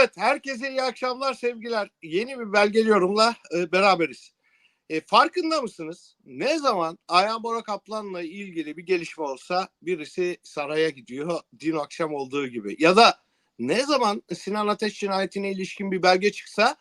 Evet, herkese iyi akşamlar, sevgiler. Yeni bir belgeli yorumla e, beraberiz. E, farkında mısınız? Ne zaman Ayhan Bora Kaplan'la ilgili bir gelişme olsa birisi saraya gidiyor, dün akşam olduğu gibi. Ya da ne zaman Sinan Ateş cinayetine ilişkin bir belge çıksa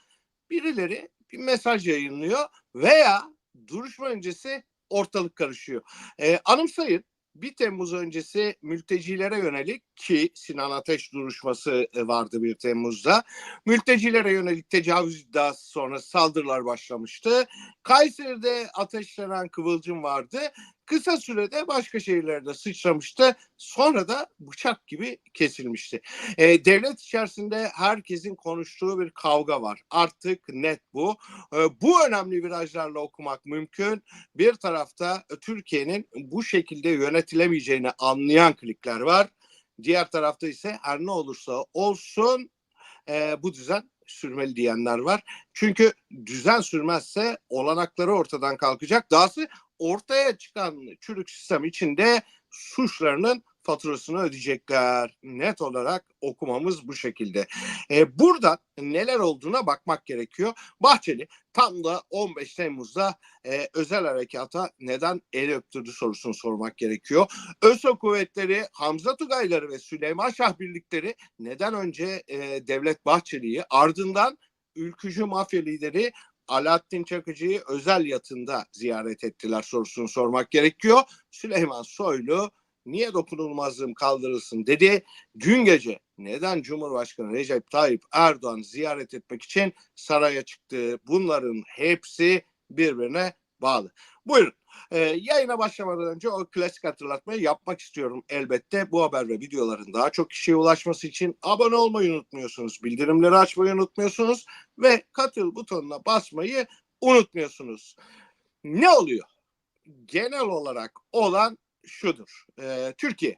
birileri bir mesaj yayınlıyor veya duruşma öncesi ortalık karışıyor. E, anımsayın 1 Temmuz öncesi mültecilere yönelik ki Sinan Ateş duruşması e, vardı 1 Temmuz'da. Mültecilere yönelik tecavüz iddiası sonrası saldırılar başlamıştı. Kayseri'de ateşlenen kıvılcım vardı. Kısa sürede başka şehirlerde sıçramıştı. Sonra da bıçak gibi kesilmişti. E, devlet içerisinde herkesin konuştuğu bir kavga var. Artık net bu. E, bu önemli virajlarla okumak mümkün. Bir tarafta Türkiye'nin bu şekilde yönetilemeyeceğini anlayan klikler var. Diğer tarafta ise her ne olursa olsun e, bu düzen sürmeli diyenler var. Çünkü düzen sürmezse olanakları ortadan kalkacak. Dahası ortaya çıkan çürük sistem içinde suçlarının faturasını ödeyecekler. Net olarak okumamız bu şekilde. Ee, buradan neler olduğuna bakmak gerekiyor. Bahçeli tam da 15 Temmuz'da e, özel harekata neden el öptürdü sorusunu sormak gerekiyor. ÖSO kuvvetleri, Hamza Tugayları ve Süleyman Şah birlikleri neden önce e, Devlet Bahçeli'yi ardından ülkücü mafya lideri Alaaddin Çakıcı'yı özel yatında ziyaret ettiler sorusunu sormak gerekiyor. Süleyman Soylu niye dokunulmazlığım kaldırılsın dedi. Dün gece neden Cumhurbaşkanı Recep Tayyip Erdoğan ziyaret etmek için saraya çıktı? Bunların hepsi birbirine bağlı. Buyurun. Ee, yayına başlamadan önce o klasik hatırlatmayı yapmak istiyorum elbette. Bu haber ve videoların daha çok kişiye ulaşması için abone olmayı unutmuyorsunuz. Bildirimleri açmayı unutmuyorsunuz ve katıl butonuna basmayı unutmuyorsunuz. Ne oluyor? Genel olarak olan şudur. Ee, Türkiye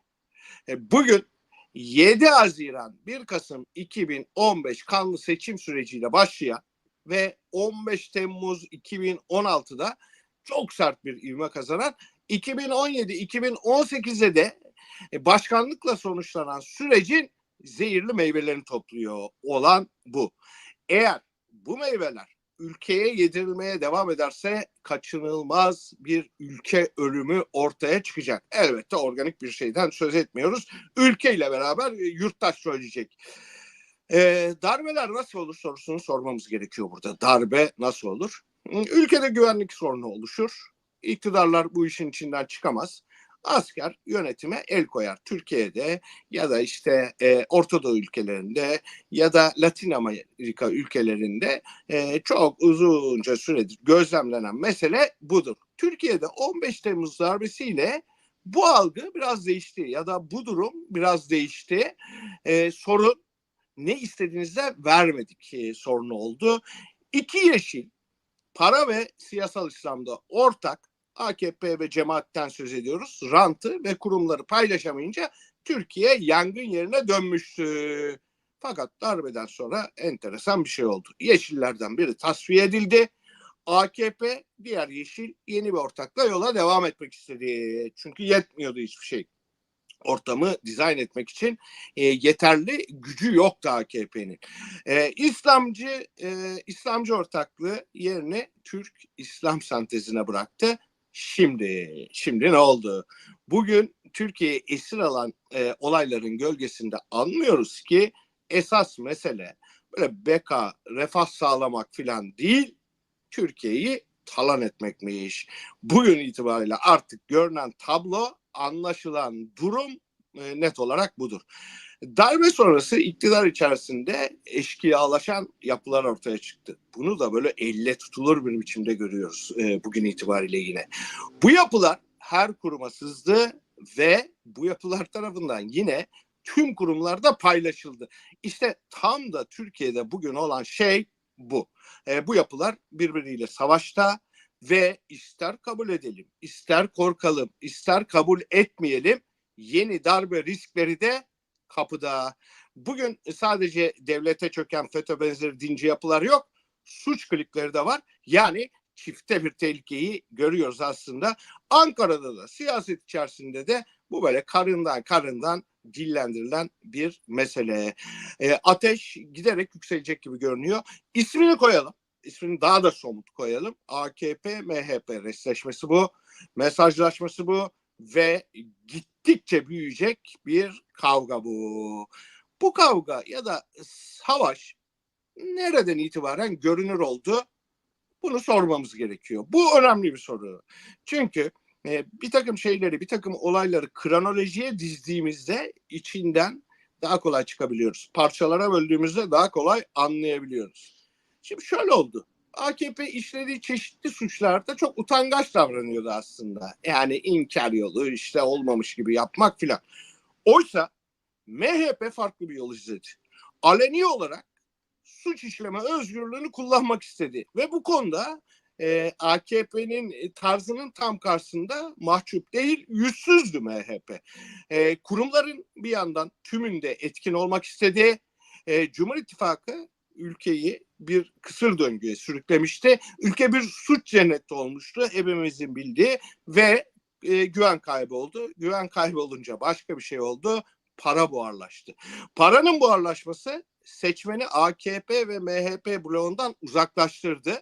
e, bugün 7 Haziran 1 Kasım 2015 kanlı seçim süreciyle başlayan ve 15 Temmuz 2016'da çok sert bir ivme kazanan 2017-2018'de de e, başkanlıkla sonuçlanan sürecin zehirli meyvelerini topluyor olan bu. Eğer bu meyveler ülkeye yedirilmeye devam ederse kaçınılmaz bir ülke ölümü ortaya çıkacak. Elbette organik bir şeyden söz etmiyoruz. Ülkeyle beraber e, yurttaş söyleyecek. Ee, darbeler nasıl olur sorusunu sormamız gerekiyor burada. Darbe nasıl olur? Ülkede güvenlik sorunu oluşur. İktidarlar bu işin içinden çıkamaz. Asker yönetime el koyar. Türkiye'de ya da işte e, Orta Doğu ülkelerinde ya da Latin Amerika ülkelerinde e, çok uzunca süredir gözlemlenen mesele budur. Türkiye'de 15 Temmuz darbesiyle bu algı biraz değişti ya da bu durum biraz değişti. E, sorun ne istediğinizde vermedik e, sorunu oldu. İki yeşil para ve siyasal İslam'da ortak AKP ve cemaatten söz ediyoruz. Rantı ve kurumları paylaşamayınca Türkiye yangın yerine dönmüştü. Fakat darbeden sonra enteresan bir şey oldu. Yeşillerden biri tasfiye edildi. AKP diğer yeşil yeni bir ortakla yola devam etmek istedi. Çünkü yetmiyordu hiçbir şey ortamı dizayn etmek için e, yeterli gücü yoktu AKP'nin. E, İslamcı e, İslamcı ortaklığı yerini Türk İslam sentezine bıraktı. Şimdi şimdi ne oldu? Bugün Türkiye esir alan e, olayların gölgesinde anlıyoruz ki esas mesele böyle beka, refah sağlamak filan değil, Türkiye'yi talan etmekmiş. Bugün itibariyle artık görünen tablo, anlaşılan durum e, net olarak budur. Darbe sonrası iktidar içerisinde eşkıyalaşan yapılar ortaya çıktı. Bunu da böyle elle tutulur bir biçimde görüyoruz e, bugün itibariyle yine. Bu yapılar her kuruma sızdı ve bu yapılar tarafından yine tüm kurumlarda paylaşıldı. İşte tam da Türkiye'de bugün olan şey bu. E, bu yapılar birbiriyle savaşta ve ister kabul edelim, ister korkalım, ister kabul etmeyelim yeni darbe riskleri de kapıda. Bugün sadece devlete çöken FETÖ benzeri dinci yapılar yok. Suç klikleri de var. Yani çifte bir tehlikeyi görüyoruz aslında. Ankara'da da siyaset içerisinde de Bu böyle karından karından dillendirilen bir mesele. E, ateş giderek yükselecek gibi görünüyor. İsmini koyalım. İsmini daha da somut koyalım. AKP MHP resleşmesi bu. Mesajlaşması bu ve gittikçe büyüyecek bir kavga bu. Bu kavga ya da savaş nereden itibaren görünür oldu? Bunu sormamız gerekiyor. Bu önemli bir soru. Çünkü e, bir takım şeyleri, bir takım olayları kronolojiye dizdiğimizde içinden daha kolay çıkabiliyoruz. Parçalara böldüğümüzde daha kolay anlayabiliyoruz. Şimdi şöyle oldu. AKP işlediği çeşitli suçlarda çok utangaç davranıyordu aslında. Yani inkar yolu işte olmamış gibi yapmak filan. Oysa MHP farklı bir yol izledi. Aleni olarak suç işleme özgürlüğünü kullanmak istedi. Ve bu konuda e, AKP'nin tarzının tam karşısında mahcup değil, yüzsüzdü MHP. E, kurumların bir yandan tümünde etkin olmak istedi. E, Cumhur İttifakı ülkeyi bir kısır döngüye sürüklemişti. Ülke bir suç cenneti olmuştu hepimizin bildiği ve e, güven kaybı oldu. Güven kaybı olunca başka bir şey oldu. Para buharlaştı. Paranın buharlaşması seçmeni AKP ve MHP bloğundan uzaklaştırdı.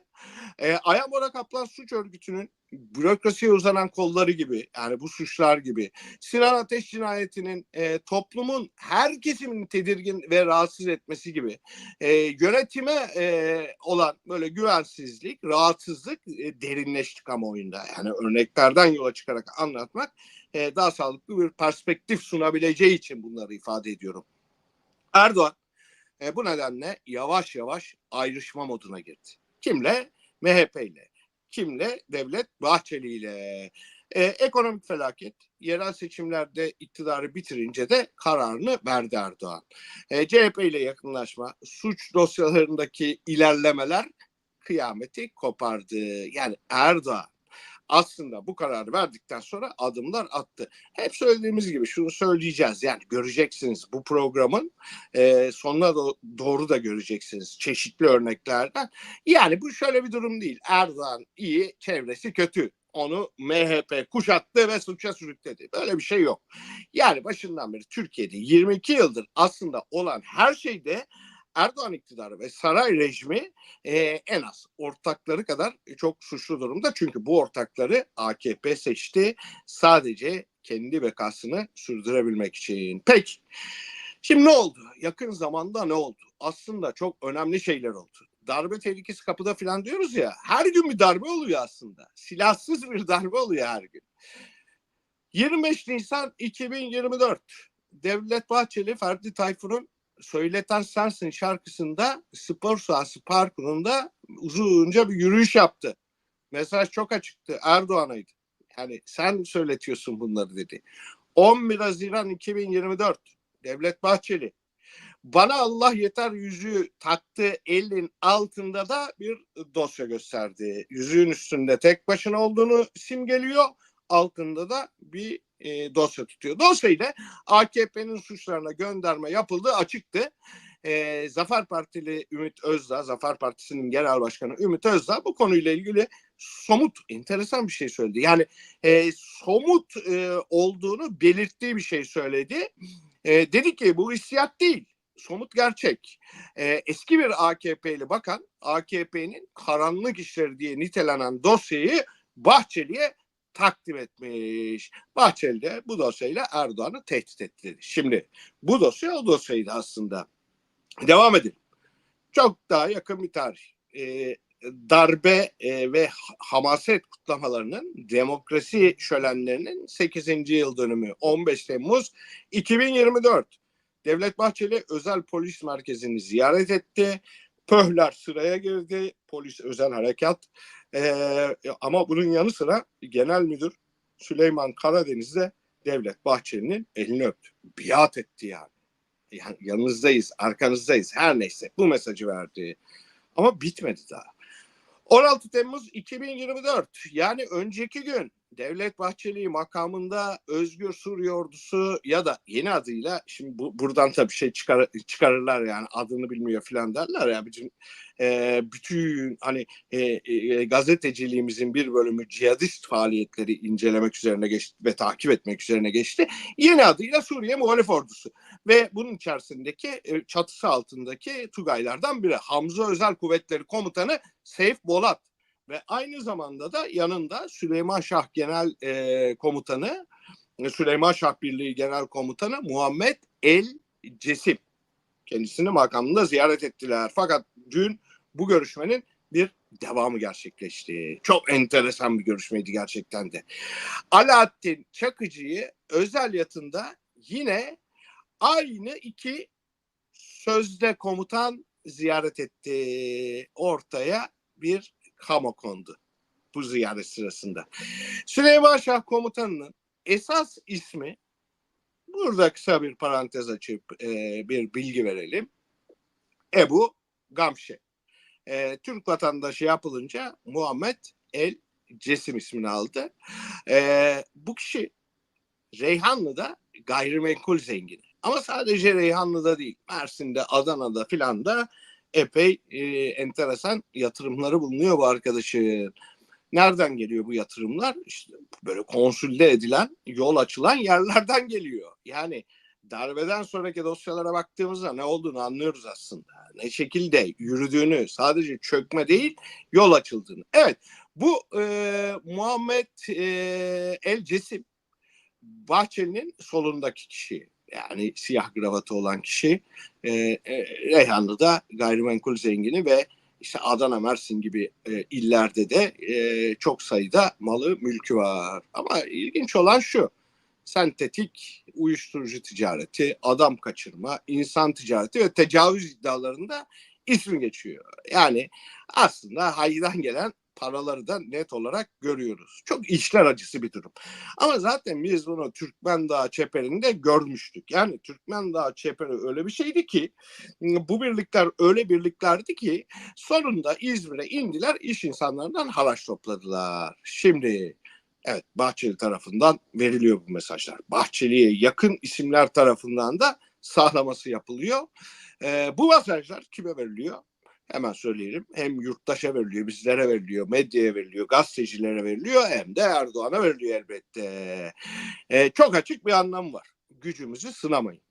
E, Ayamora Kaplan suç örgütünün bürokrasiye uzanan kolları gibi yani bu suçlar gibi Sinan Ateş cinayetinin e, toplumun her kesimini tedirgin ve rahatsız etmesi gibi e, yönetime e, olan böyle güvensizlik, rahatsızlık e, derinleşti kamuoyunda. Yani örneklerden yola çıkarak anlatmak e, daha sağlıklı bir perspektif sunabileceği için bunları ifade ediyorum. Erdoğan e, bu nedenle yavaş yavaş ayrışma moduna girdi. Kimle? MHP ile. Kimle? Devlet Bahçeli ile. E, ekonomik felaket. Yerel seçimlerde iktidarı bitirince de kararını verdi Erdoğan. E, CHP ile yakınlaşma, suç dosyalarındaki ilerlemeler kıyameti kopardı. Yani Erdoğan aslında bu kararı verdikten sonra adımlar attı. Hep söylediğimiz gibi şunu söyleyeceğiz. Yani göreceksiniz bu programın e, sonuna do- doğru da göreceksiniz çeşitli örneklerden. Yani bu şöyle bir durum değil. Erdoğan iyi, çevresi kötü. Onu MHP kuşattı ve suça sürükledi. Böyle bir şey yok. Yani başından beri Türkiye'de 22 yıldır aslında olan her şeyde Erdoğan iktidarı ve saray rejimi e, en az ortakları kadar çok suçlu durumda. Çünkü bu ortakları AKP seçti sadece kendi bekasını sürdürebilmek için. Peki şimdi ne oldu? Yakın zamanda ne oldu? Aslında çok önemli şeyler oldu. Darbe tehlikesi kapıda falan diyoruz ya. Her gün bir darbe oluyor aslında. Silahsız bir darbe oluyor her gün. 25 Nisan 2024 Devlet Bahçeli Ferdi Tayfur'un Söyleten Sensin şarkısında spor sahası parkurunda uzunca bir yürüyüş yaptı. Mesaj çok açıktı. Erdoğan'aydı. Yani sen söyletiyorsun bunları dedi. 11 Haziran 2024 Devlet Bahçeli bana Allah yeter yüzüğü taktı elin altında da bir dosya gösterdi. Yüzüğün üstünde tek başına olduğunu simgeliyor. Altında da bir e, dosya tutuyor. Dolayısıyla AKP'nin suçlarına gönderme yapıldığı açıktı. E, Zafer Partili Ümit Özdağ, Zafer Partisi'nin genel başkanı Ümit Özdağ bu konuyla ilgili somut, enteresan bir şey söyledi. Yani e, somut e, olduğunu belirttiği bir şey söyledi. E, dedi ki bu hissiyat değil, somut gerçek. E, eski bir AKP'li bakan, AKP'nin karanlık işleri diye nitelenen dosyayı Bahçeli'ye takdim etmiş. Bahçeli de bu dosyayla Erdoğan'ı tehdit etti. Şimdi bu dosya o dosyaydı aslında. Devam edelim. Çok daha yakın bir tarih. Ee, darbe e, ve hamaset kutlamalarının demokrasi şölenlerinin 8. yıl dönümü 15 Temmuz 2024. Devlet Bahçeli özel polis merkezini ziyaret etti. Pöhler sıraya girdi. Polis özel harekat ee, ama bunun yanı sıra Genel Müdür Süleyman Karadeniz de Devlet Bahçeli'nin elini öptü. Biat etti yani. yani. Yanınızdayız, arkanızdayız. Her neyse bu mesajı verdi. Ama bitmedi daha. 16 Temmuz 2024 yani önceki gün Devlet Bahçeli makamında Özgür Suriye Ordusu ya da yeni adıyla şimdi bu, buradan tabii şey çıkar, çıkarırlar yani adını bilmiyor filan derler ya bizim e, bütün hani e, e, gazeteciliğimizin bir bölümü cihadist faaliyetleri incelemek üzerine geçti ve takip etmek üzerine geçti. Yeni adıyla Suriye Muhalif Ordusu ve bunun içerisindeki e, çatısı altındaki Tugaylardan biri Hamza Özel Kuvvetleri Komutanı Seyf Bolat ve aynı zamanda da yanında Süleyman Şah Genel e, Komutanı Süleyman Şah Birliği Genel Komutanı Muhammed El Cesim kendisini makamında ziyaret ettiler. Fakat dün bu görüşmenin bir devamı gerçekleşti. Çok enteresan bir görüşmeydi gerçekten de. Alaaddin Çakıcı'yı özel yatında yine aynı iki sözde komutan ziyaret etti. Ortaya bir kamo kondu bu ziyaret sırasında. Süleyman Şah komutanının esas ismi burada kısa bir parantez açıp e, bir bilgi verelim. Ebu Gamşe. E, Türk vatandaşı yapılınca Muhammed El Cesim ismini aldı. E, bu kişi Reyhanlı'da gayrimenkul zengini. Ama sadece Reyhanlı'da değil. Mersin'de, Adana'da filan da epey e, enteresan yatırımları bulunuyor bu arkadaşın. Nereden geliyor bu yatırımlar? İşte böyle konsülde edilen, yol açılan yerlerden geliyor. Yani darbeden sonraki dosyalara baktığımızda ne olduğunu anlıyoruz aslında. Ne şekilde yürüdüğünü, sadece çökme değil, yol açıldığını. Evet, bu e, Muhammed e, El Cesim, Bahçeli'nin solundaki kişi. Yani siyah gravatı olan kişi. E, e, Reyhanlı'da gayrimenkul zengini ve işte Adana, Mersin gibi e, illerde de e, çok sayıda malı, mülkü var. Ama ilginç olan şu, sentetik uyuşturucu ticareti, adam kaçırma, insan ticareti ve tecavüz iddialarında ismi geçiyor. Yani aslında haydan gelen paraları da net olarak görüyoruz. Çok içler acısı bir durum. Ama zaten biz bunu Türkmen Dağı çeperinde görmüştük. Yani Türkmen Dağı çeperi öyle bir şeydi ki bu birlikler öyle birliklerdi ki sonunda İzmir'e indiler iş insanlarından haraç topladılar. Şimdi evet Bahçeli tarafından veriliyor bu mesajlar. Bahçeli'ye yakın isimler tarafından da sağlaması yapılıyor. Ee, bu mesajlar kime veriliyor? Hemen söyleyelim. Hem yurttaşa veriliyor, bizlere veriliyor, medyaya veriliyor, gazetecilere veriliyor hem de Erdoğan'a veriliyor elbette. Ee, çok açık bir anlam var. Gücümüzü sınamayın.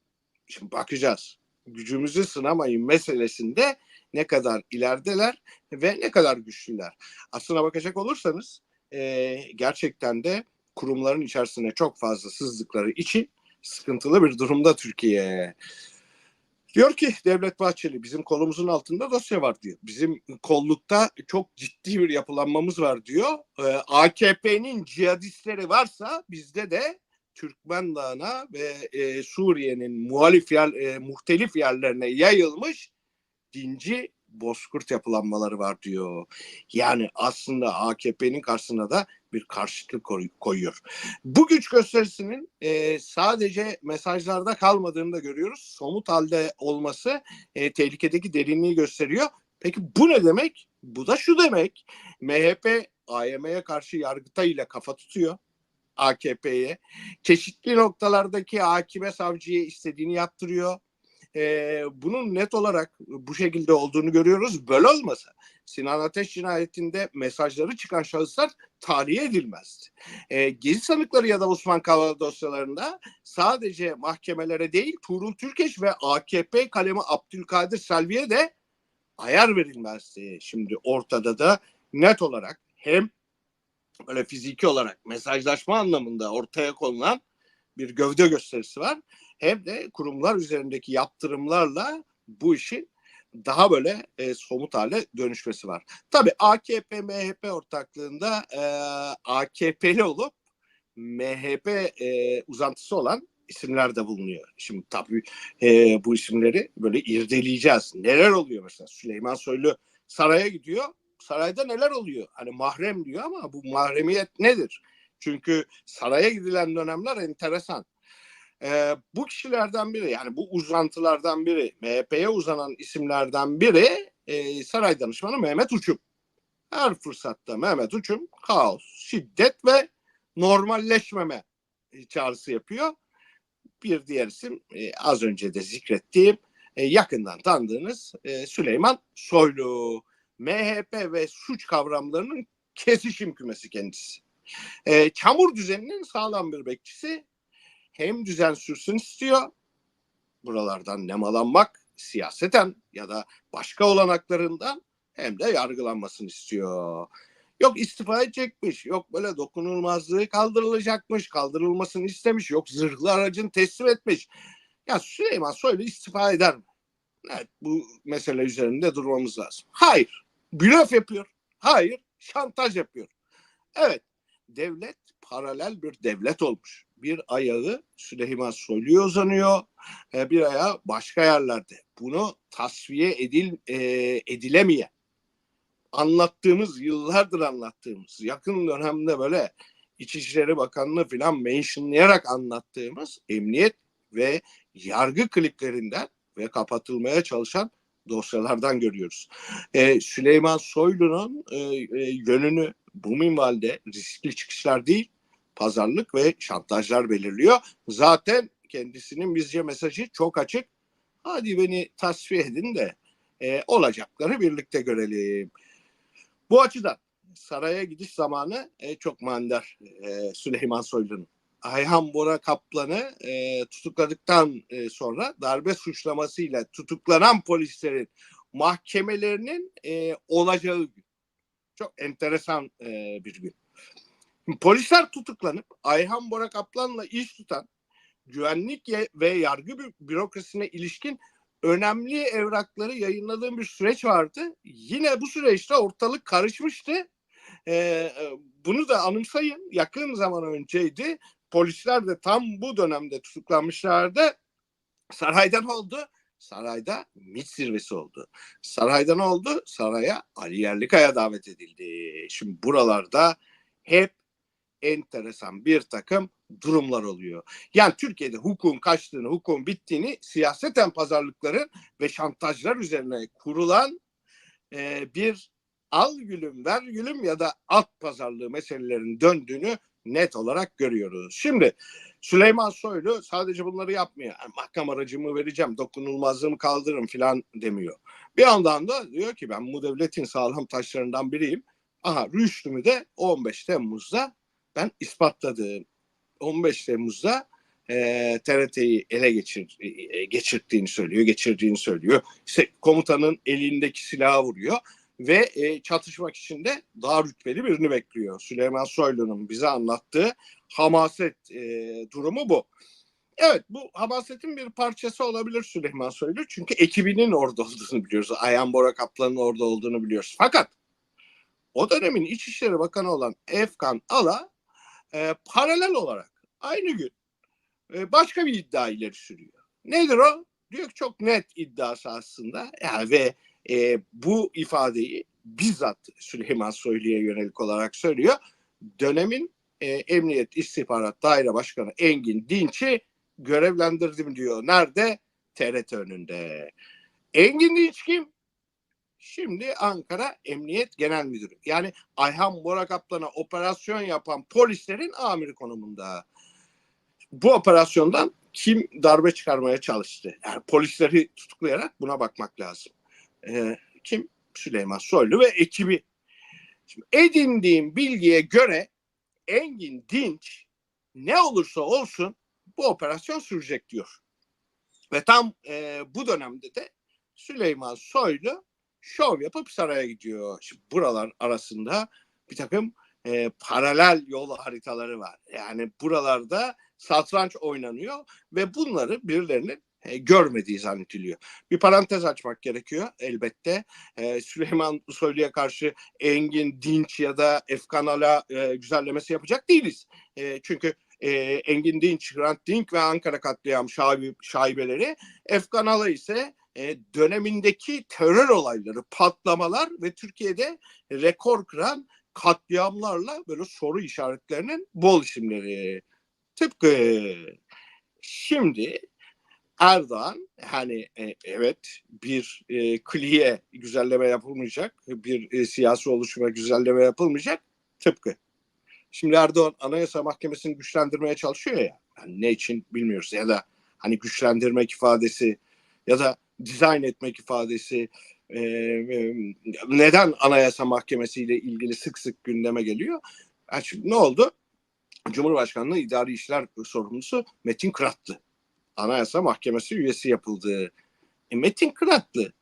Şimdi bakacağız. Gücümüzü sınamayın meselesinde ne kadar ilerideler ve ne kadar güçlüler. Aslına bakacak olursanız e, gerçekten de kurumların içerisine çok fazla sızdıkları için sıkıntılı bir durumda Türkiye. Diyor ki Devlet Bahçeli bizim kolumuzun altında dosya var diyor. Bizim kollukta çok ciddi bir yapılanmamız var diyor. Ee, AKP'nin cihadistleri varsa bizde de Türkmen Dağı'na ve e, Suriye'nin muhalif yer, e, muhtelif yerlerine yayılmış dinci bozkurt yapılanmaları var diyor. Yani aslında AKP'nin karşısına da bir karşıtlık koyuyor. Bu güç gösterisinin e, sadece mesajlarda kalmadığını da görüyoruz. Somut halde olması e, tehlikedeki derinliği gösteriyor. Peki bu ne demek? Bu da şu demek. MHP AYM'ye karşı Yargıtay ile kafa tutuyor. AKP'ye. Çeşitli noktalardaki hakime savcıya istediğini yaptırıyor e, bunun net olarak bu şekilde olduğunu görüyoruz. Böyle olmasa Sinan Ateş cinayetinde mesajları çıkan şahıslar tahliye edilmezdi. E, gezi sanıkları ya da Osman Kavala dosyalarında sadece mahkemelere değil Tuğrul Türkeş ve AKP kalemi Abdülkadir Selvi'ye de ayar verilmezdi. Şimdi ortada da net olarak hem böyle fiziki olarak mesajlaşma anlamında ortaya konulan bir gövde gösterisi var hem de kurumlar üzerindeki yaptırımlarla bu işin daha böyle e, somut hale dönüşmesi var. Tabii AKP MHP ortaklığında e, AKP'li olup MHP e, uzantısı olan isimler de bulunuyor. Şimdi tabii e, bu isimleri böyle irdeleyeceğiz. Neler oluyor mesela? Süleyman Soylu saraya gidiyor. Sarayda neler oluyor? Hani mahrem diyor ama bu mahremiyet nedir? Çünkü saraya gidilen dönemler enteresan. E, bu kişilerden biri yani bu uzantılardan biri MHP'ye uzanan isimlerden biri e, saray danışmanı Mehmet Uçum. Her fırsatta Mehmet Uçum kaos, şiddet ve normalleşmeme çağrısı yapıyor. Bir diğer isim e, az önce de zikrettiğim e, yakından tanıdığınız e, Süleyman Soylu. MHP ve suç kavramlarının kesişim kümesi kendisi. E, çamur düzeninin sağlam bir bekçisi. Hem düzen sürsün istiyor. Buralardan nemalanmak siyaseten ya da başka olanaklarından hem de yargılanmasını istiyor. Yok istifa edecekmiş, yok böyle dokunulmazlığı kaldırılacakmış, kaldırılmasını istemiş, yok zırhlı aracını teslim etmiş. Ya Süleyman Soylu istifa eder mi? Evet, bu mesele üzerinde durmamız lazım. Hayır, blöf yapıyor. Hayır, şantaj yapıyor. Evet, devlet paralel bir devlet olmuş. Bir ayağı Süleyman Soylu'ya uzanıyor, e, bir ayağı başka yerlerde. Bunu tasfiye edil, e, edilemeyen, anlattığımız, yıllardır anlattığımız, yakın dönemde böyle İçişleri Bakanlığı falan mentionlayarak anlattığımız emniyet ve yargı kliplerinden ve kapatılmaya çalışan dosyalardan görüyoruz. Ee, Süleyman Soylu'nun e, e, yönünü bu minvalde riskli çıkışlar değil, pazarlık ve şantajlar belirliyor. Zaten kendisinin bizce mesajı çok açık. Hadi beni tasfiye edin de e, olacakları birlikte görelim. Bu açıdan saraya gidiş zamanı e, çok mandar e, Süleyman Soylu'nun. Ayhan Bora Kaplan'ı e, tutukladıktan e, sonra darbe suçlamasıyla tutuklanan polislerin mahkemelerinin e, olacağı gün. Çok enteresan e, bir gün. Polisler tutuklanıp Ayhan Bora Kaplan'la iş tutan güvenlik ve yargı bürokrasisine ilişkin önemli evrakları yayınladığım bir süreç vardı. Yine bu süreçte ortalık karışmıştı. Ee, bunu da anımsayın. Yakın zaman önceydi. Polisler de tam bu dönemde tutuklanmışlardı. Saraydan oldu. Sarayda MİT zirvesi oldu. Sarayda ne oldu? Saraya Ali Yerlikaya davet edildi. Şimdi buralarda hep enteresan bir takım durumlar oluyor. Yani Türkiye'de hukukun kaçtığını, hukukun bittiğini siyaseten pazarlıkların ve şantajlar üzerine kurulan e, bir al gülüm ver gülüm ya da at pazarlığı meselelerinin döndüğünü net olarak görüyoruz. Şimdi Süleyman Soylu sadece bunları yapmıyor. Yani mahkeme aracımı vereceğim, dokunulmazlığımı kaldırırım filan demiyor. Bir yandan da diyor ki ben bu devletin sağlam taşlarından biriyim. Aha rüştümü de 15 Temmuz'da ben ispatladım. 15 Temmuz'da e, TRT'yi ele geçir, e, geçirttiğini söylüyor, geçirdiğini söylüyor. İşte komutanın elindeki silahı vuruyor ve e, çatışmak için de daha rütbeli birini bekliyor. Süleyman Soylu'nun bize anlattığı hamaset e, durumu bu. Evet bu hamasetin bir parçası olabilir Süleyman Soylu. Çünkü ekibinin orada olduğunu biliyoruz. Ayhan Bora Kaplan'ın orada olduğunu biliyoruz. Fakat o dönemin İçişleri Bakanı olan Efkan Ala e, paralel olarak aynı gün e, başka bir iddia ileri sürüyor. Nedir o? Diyor ki çok net iddiası aslında yani ve e, bu ifadeyi bizzat Süleyman Soylu'ya yönelik olarak söylüyor. Dönemin e, Emniyet İstihbarat Daire Başkanı Engin Dinç'i görevlendirdim diyor. Nerede? TRT önünde. Engin Dinç kim? Şimdi Ankara Emniyet Genel Müdürü. Yani Ayhan Bora Kaplan'a operasyon yapan polislerin amiri konumunda. Bu operasyondan kim darbe çıkarmaya çalıştı? Yani polisleri tutuklayarak buna bakmak lazım. Ee, kim? Süleyman Soylu ve ekibi. Şimdi edindiğim bilgiye göre Engin Dinç ne olursa olsun bu operasyon sürecek diyor. Ve tam e, bu dönemde de Süleyman Soylu şov yapıp saraya gidiyor. Şimdi buralar arasında bir takım e, paralel yol haritaları var. Yani buralarda satranç oynanıyor ve bunları birilerinin e, görmediği zannediliyor. Bir parantez açmak gerekiyor elbette. E, Süleyman Soylu'ya karşı Engin Dinç ya da Efkan Ala e, güzellemesi yapacak değiliz. E, çünkü e, Engin Dinç, Hrant Dink ve Ankara katliam şaib şaibeleri, Efkan Ala ise e, dönemindeki terör olayları, patlamalar ve Türkiye'de rekor kıran katliamlarla böyle soru işaretlerinin bol isimleri. Tıpkı şimdi Erdoğan hani e, evet bir e, kliye güzelleme yapılmayacak, bir e, siyasi oluşuma güzelleme yapılmayacak tıpkı. Şimdi Erdoğan Anayasa Mahkemesi'ni güçlendirmeye çalışıyor ya. Yani ne için bilmiyoruz ya da hani güçlendirmek ifadesi ya da dizayn etmek ifadesi e, e, neden Anayasa Mahkemesi ile ilgili sık sık gündeme geliyor? Yani şimdi ne oldu? Cumhurbaşkanlığı İdari İşler Sorumlusu Metin Kıratlı. Anayasa Mahkemesi üyesi yapıldı. E, Metin Kıratlı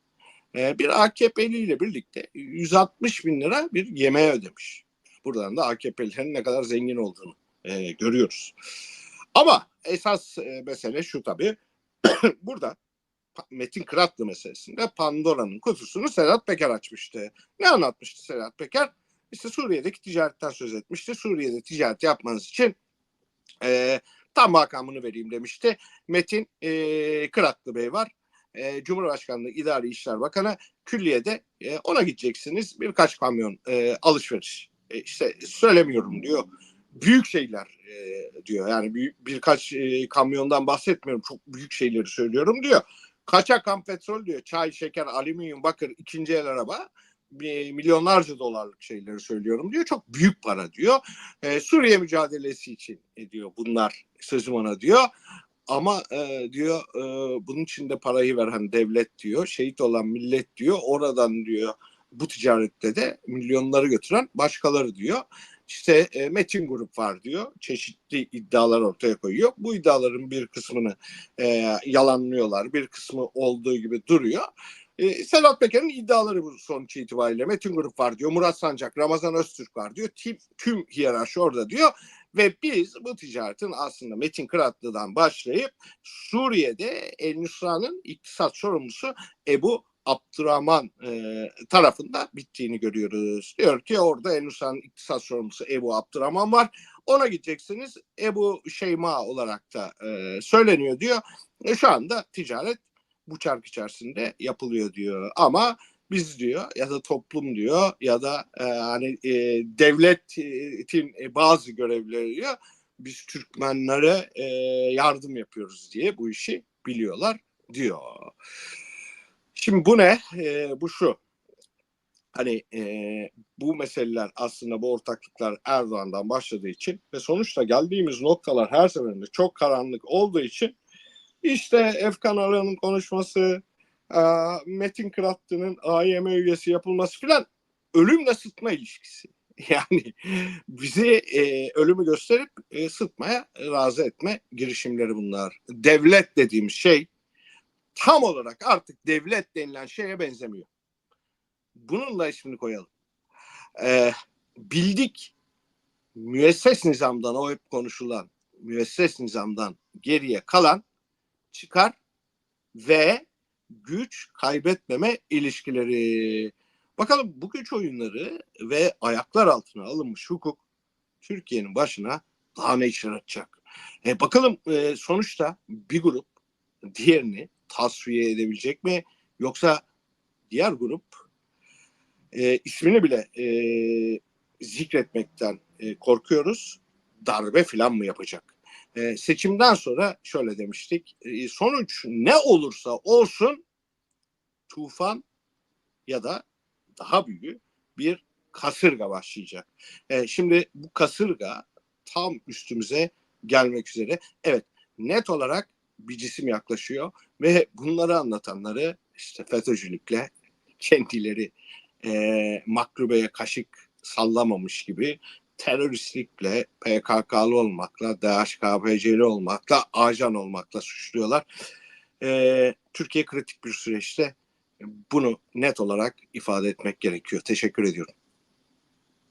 e, bir AKP'li ile birlikte 160 bin lira bir yemeğe ödemiş. Buradan da AKP'lilerin ne kadar zengin olduğunu e, görüyoruz. Ama esas e, mesele şu tabii. burada Metin Kıratlı meselesinde Pandora'nın kutusunu Sedat Peker açmıştı. Ne anlatmıştı Sedat Peker? İşte Suriye'deki ticaretten söz etmişti. Suriye'de ticaret yapmanız için e, tam makamını vereyim demişti. Metin e, Kıratlı Bey var. E, Cumhurbaşkanlığı İdari İşler Bakanı külliyede e, ona gideceksiniz. Birkaç kamyon e, alışveriş. E, işte söylemiyorum diyor. Büyük şeyler e, diyor. Yani büyük, birkaç e, kamyondan bahsetmiyorum. Çok büyük şeyleri söylüyorum diyor. Kaçak petrol diyor. Çay, şeker, alüminyum, bakır, ikinci el araba milyonlarca dolarlık şeyleri söylüyorum diyor. Çok büyük para diyor. E, Suriye mücadelesi için e, diyor bunlar sözüm ona diyor. Ama e, diyor e, bunun için de parayı veren devlet diyor. Şehit olan millet diyor. Oradan diyor bu ticarette de milyonları götüren başkaları diyor. İşte e, Metin Grup var diyor. Çeşitli iddialar ortaya koyuyor. Bu iddiaların bir kısmını e, yalanlıyorlar. Bir kısmı olduğu gibi duruyor. E, Sedat Peker'in iddiaları bu sonuç itibariyle. Metin Grup var diyor. Murat Sancak, Ramazan Öztürk var diyor. Tüm, tüm hiyerarşi orada diyor. Ve biz bu ticaretin aslında Metin Kıratlı'dan başlayıp Suriye'de El Nusra'nın iktisat sorumlusu Ebu Abdurrahman e, tarafında bittiğini görüyoruz. Diyor ki orada El Nusra'nın iktisat sorumlusu Ebu Abdurrahman var. Ona gideceksiniz. Ebu Şeyma olarak da e, söyleniyor diyor. E, şu anda ticaret bu çark içerisinde yapılıyor diyor. Ama biz diyor ya da toplum diyor ya da e, hani e, devletin e, bazı görevlileri diyor biz Türkmenlere e, yardım yapıyoruz diye bu işi biliyorlar diyor. Şimdi bu ne? E, bu şu. Hani e, bu meseleler aslında bu ortaklıklar Erdoğan'dan başladığı için ve sonuçta geldiğimiz noktalar her seferinde çok karanlık olduğu için işte Efkan Aran'ın konuşması, Metin Kıratlı'nın AYM üyesi yapılması filan ölümle sıtma ilişkisi. Yani bizi e, ölümü gösterip e, sıtmaya razı etme girişimleri bunlar. Devlet dediğimiz şey tam olarak artık devlet denilen şeye benzemiyor. Bununla ismini koyalım. E, bildik müesses nizamdan o hep konuşulan müesses nizamdan geriye kalan çıkar ve güç kaybetmeme ilişkileri. Bakalım bu güç oyunları ve ayaklar altına alınmış hukuk Türkiye'nin başına daha ne iş yaratacak? E, bakalım e, sonuçta bir grup diğerini tasfiye edebilecek mi? Yoksa diğer grup e, ismini bile e, zikretmekten e, korkuyoruz. Darbe filan mı yapacak? E, seçimden sonra şöyle demiştik. E, sonuç ne olursa olsun tufan ya da daha büyük bir kasırga başlayacak. E, şimdi bu kasırga tam üstümüze gelmek üzere. Evet net olarak bir cisim yaklaşıyor ve bunları anlatanları işte FETÖ'cülükle kendileri e, makrubeye kaşık sallamamış gibi teröristlikle, PKK'lı olmakla, DHKPC'li olmakla, ajan olmakla suçluyorlar. Ee, Türkiye kritik bir süreçte bunu net olarak ifade etmek gerekiyor. Teşekkür ediyorum.